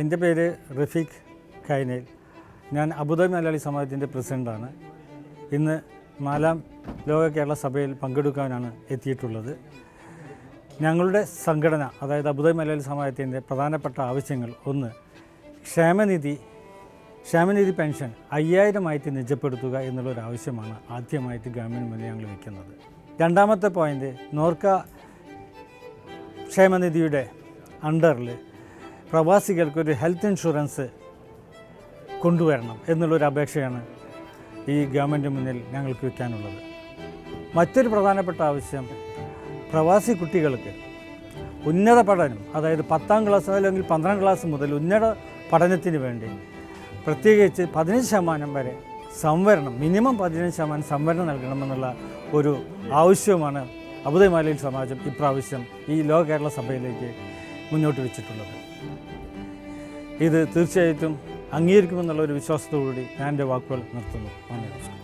എന്റെ പേര് റഫീഖ് കൈനേൽ ഞാൻ അബുദാബി മലയാളി സമാജത്തിന്റെ പ്രസിഡന്റാണ്. ഇന്ന് നാലാം ലോക കേരള സഭയിൽ പങ്കെടുക്കാനാണ് എത്തിയിട്ടുള്ളത്. ഞങ്ങളുടെ സംഘടന അതായത് അബുദാബി മലയാളി സമാജത്തിന്റെ പ്രധാനപ്പെട്ട ആവശ്യങ്ങൾ ഒന്ന് ക്ഷേമനിധി ക്ഷേമനിധി പെൻഷൻ അയ്യായിരമായിട്ട് നിജപ്പെടുത്തുക എന്നുള്ളൊരു ആവശ്യമാണ് ആദ്യമായിട്ട് ഗവൺമെന്റ് മുന്നിൽ ഞങ്ങൾ വയ്ക്കുന്നത്. രണ്ടാമത്തെ പോയിന്റ് നോർക്ക ക്ഷേമനിധിയുടെ അണ്ടറിൽ പ്രവാസികൾക്ക് ഒരു ഹെൽത്ത് ഇൻഷുറൻസ് കൊണ്ടുവരണം എന്നുള്ളൊരു അപേക്ഷയാണ് ഈ ഗവൺമെന്റ് മുന്നിൽ ഞങ്ങൾക്ക് വയ്ക്കാനുള്ളത്. മറ്റൊരു പ്രധാനപ്പെട്ട ആവശ്യം പ്രവാസി കുട്ടികൾക്ക് ഉന്നത പഠനം അതായത് പത്താം ക്ലാസ് അല്ലെങ്കിൽ പന്ത്രണ്ടാം ക്ലാസ് മുതൽ ഉന്നത പഠനത്തിന് വേണ്ടി പ്രത്യേകിച്ച് പതിനഞ്ച് ശതമാനം വരെ സംവരണം മിനിമം പതിനഞ്ച് ശതമാനം സംവരണം നൽകണമെന്നുള്ള ഒരു ആവശ്യവുമാണ് അബുദാബി മലയിൽ സമാജം ഇപ്രാവശ്യം ഈ ലോക കേരള സഭയിലേക്ക് മുന്നോട്ട് വെച്ചിട്ടുള്ളത്. ഇത് തീർച്ചയായിട്ടും അംഗീകരിക്കുമെന്നുള്ള ഒരു വിശ്വാസത്തോടുകൂടി ഞാൻ എന്റെ വാക്കുകൾ നിർത്തുന്നു. നന്ദി